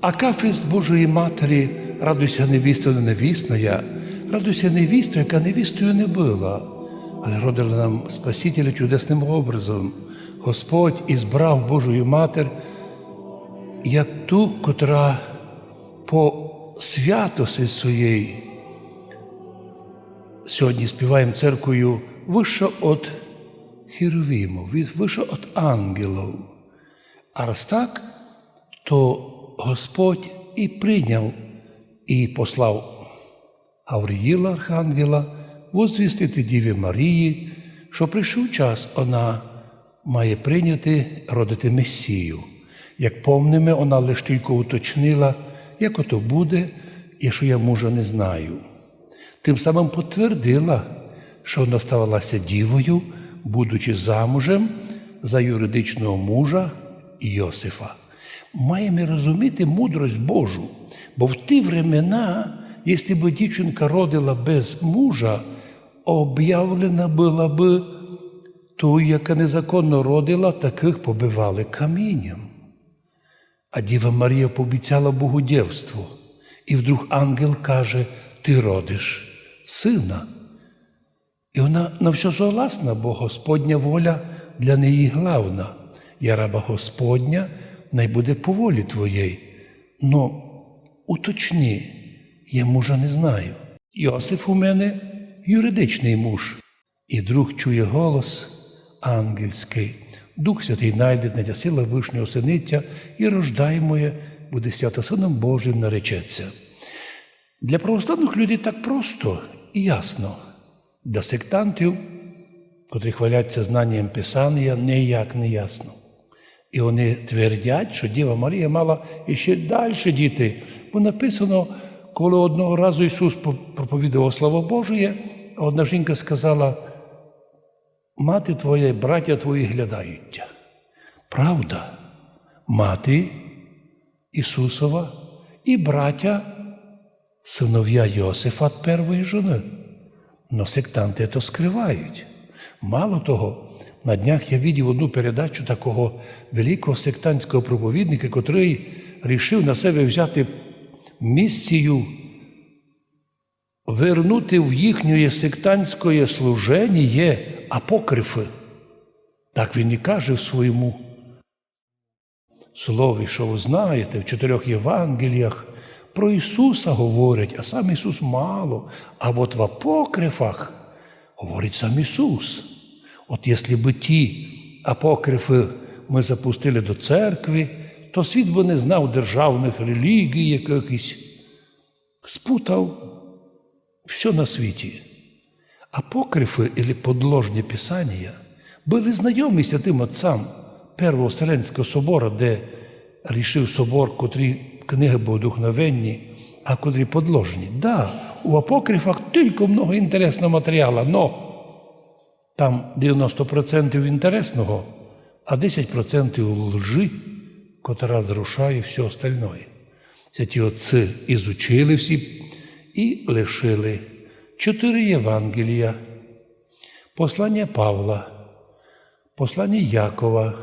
Акафіст Божої Матері, радуйся невістою не невісная, радуйся невістою, яка невістою не була, але родила нам Спасителя чудесним образом. Господь ізбрав Божою Матер як ту, котра по святості своєї сьогодні співаємо церквою вище від хіровімів, вище від ангелів. А раз так, то Господь і прийняв і послав Гавриїла Архангела возвістити Діві Марії, що прийшов час, вона має прийняти родити Месію. Як помнимо, вона лише тільки уточнила, як ото буде, і що я мужа не знаю. Тим самим потвердила, що вона ставалася дівою, будучи замужем за юридичного мужа Йосифа. Маємо розуміти мудрость Божу, бо в ті времена, якщо б дівчинка родила без мужа, об'явлена була б ту, яка незаконно родила, таких побивали камінням. А Діва Марія пообіцяла Богу дівство. І вдруг ангел каже: Ти родиш сина. І вона на все согласна, бо Господня воля для неї главна. Я раба Господня, най буде по волі твоєї. Но уточні, я мужа не знаю. Йосиф у мене юридичний муж. І друг чує голос ангельський. Дух Святий найде надя сила вишнього синиця і рождає моє, буде свято Сином Божим наречеться. Для православних людей так просто і ясно. Для сектантів, котрі хваляться знанням Писання, ніяк не ясно. І вони твердять, що Діва Марія мала іще далі діти. Бо написано, коли одного разу Ісус проповідував Слово Божє, а одна жінка сказала, мати твоя браття твої глядають. тя». Правда, мати Ісусова і браття синов'я Йосифа від першої жони. Но сектанти то скривають. Мало того, на днях я видів одну передачу такого великого сектантського проповідника, котрий рішив на себе взяти місію вернути в їхнє сектантське служення апокрифи. Так він і каже в своєму слові, що ви знаєте, в чотирьох Євангеліях про Ісуса говорять, а сам Ісус мало. А от в апокрифах говорить сам Ісус. От якщо б ті апокрифи ми запустили до церкви, то світ би не знав державних релігій якихось, спутав все на світі. Апокрифи или подложні писання були знайомі святим отцам Первого Вселенського собора, де рішив собор, котрі книги богодухновенні, а котрі подложні. Да, у апокрифах тільки много інтересного матеріалу, но там 90% інтересного, а 10% лжи, котра зрушає все остальное. Святі отці ізучили всі і лишили чотири Євангелія, послання Павла, послання Якова,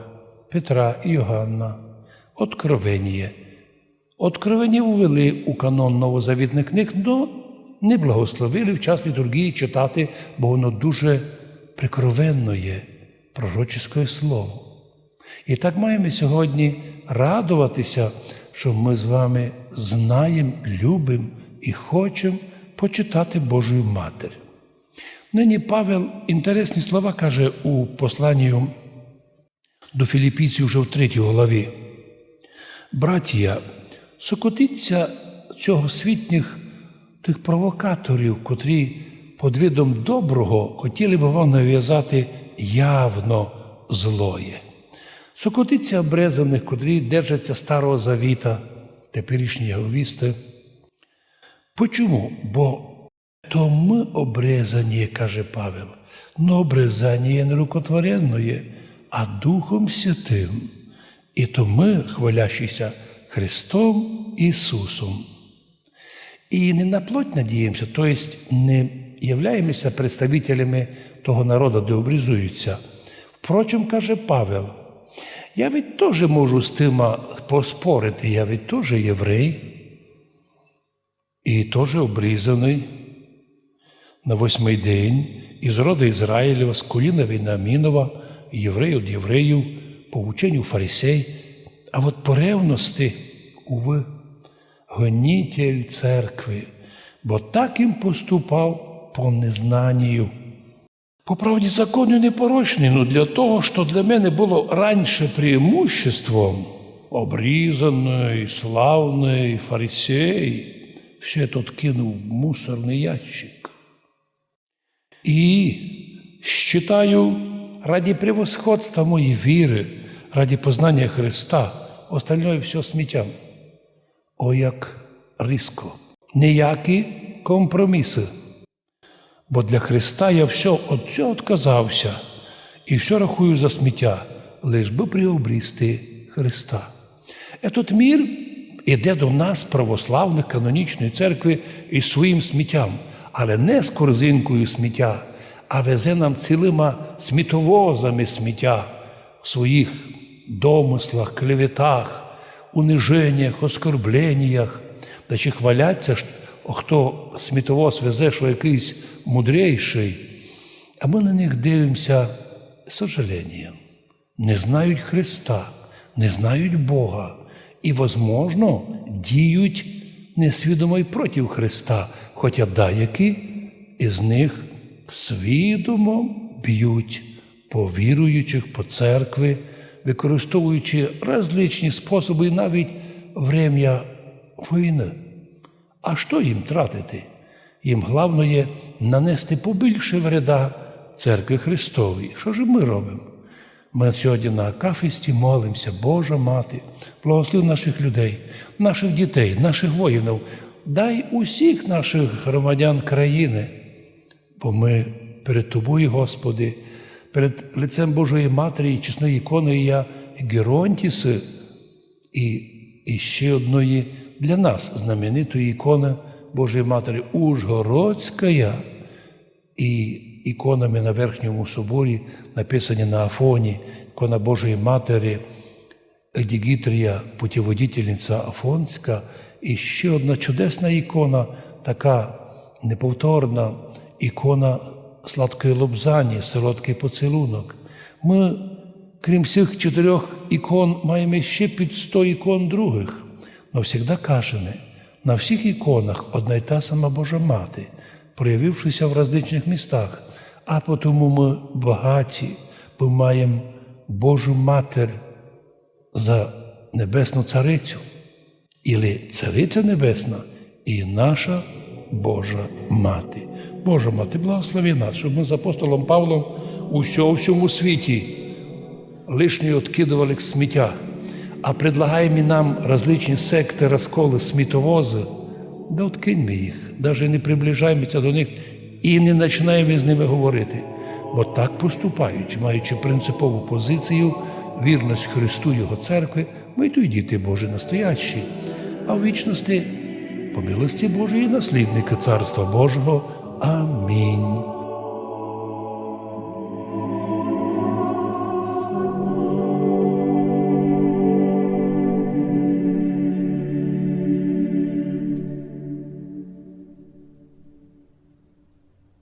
Петра і Йоганна, Откровення. Откровення увели у канон новозавітних книг, але не благословили в час літургії читати, бо воно дуже прикровенно є слово. І так маємо сьогодні радуватися, що ми з вами знаємо, любимо і хочемо почитати Божу Матір. Нині Павел інтересні слова каже у посланні до Філіппійців вже в третій главі. Братія, сокотиться цього світніх тих провокаторів, котрі під видом доброго хотіли б вам нав'язати явно злоє. Сокотиться обрезаних, котрі держаться старого завіта, теперішні яговісти. Почому? Бо то ми обрезані, каже Павел, но обрезання не рукотворенне, а Духом Святим. І то ми, хвалящися Христом Ісусом. І не на плоть надіємося, тобто не являємося представителями того народу, де обрізуються. Впрочем, каже Павел, Я ведь теж можу з тим поспорити, я ведь теж єврей і теж обрізаний на восьмий день із роду Ізраїлєва, з коліна Вінаамінова, єврей від євреїв, по ученню фарисей. А от по ревності, уви, гонітель церкви, бо так їм поступав по незнанню. По правді закону непорочний, но для того, що для мене було раніше преимуществом, обрізаний, славний, фарисей, все тут кинув в мусорний ящик. І считаю, ради превосходства моєї віри, ради познання Христа, остальное все сміттям. О, як різко. Ніякі компроміси. Бо для Христа я все від цього відказався і все рахую за сміття, лиш би приобрісти Христа. Этот мір іде до нас, православних канонічної церкви, із своїм сміттям, але не з корзинкою сміття, а везе нам цілима смітовозами сміття в своїх домислах, клеветах, униженнях, оскорбленнях, чи хваляться, хто смітовоз везе, що якийсь мудрейший, а ми на них дивимося з. Не знають Христа, не знають Бога і, возможно, діють несвідомо й проти Христа, хоча деякі із них свідомо б'ють по віруючих, по церкви, використовуючи различні способи і навіть врем'я війни. А що їм тратити? Їм головне є нанести побільше вреда церкві Христовій. Що ж ми робимо? Ми сьогодні на акафісті молимося, Божа Мати, благослови наших людей, наших дітей, наших воїнів, дай усіх наших громадян країни, бо ми перед Тобою, Господи, перед лицем Божої Матері і чесної ікони я Геронтіси і, і ще одної для нас знаменитої ікони Божої Матері Ужгородська і іконами на Верхньому соборі, написані на Афоні, ікона Божої Матері, Едігітрія, путіводительниця Афонська, і ще одна чудесна ікона, така неповторна ікона сладкої лобзані, солодкий поцілунок. Ми, крім всіх чотирьох ікон, маємо ще під сто ікон других. Завжди кажемо, на всіх іконах одна й та сама Божа Мати, проявившися в различних містах, а тому ми багаті, бо маємо Божу Матір за Небесну Царицю, Ілі Цариця Небесна і наша Божа Мати. Божа Мати, благослови нас, щоб ми з апостолом Павлом у всьому, світі лишнє відкидували к сміття, а предлагаємо нам различні секти, розколи, смітовози, да откиньмо їх, навіть не приближаємося до них і не починаємо з ними говорити. Бо так поступаючи, маючи принципову позицію, вірність Христу Його церкви, ми й діти Божі настоящі, а в вічності по милості Божої наслідника Царства Божого. Амінь.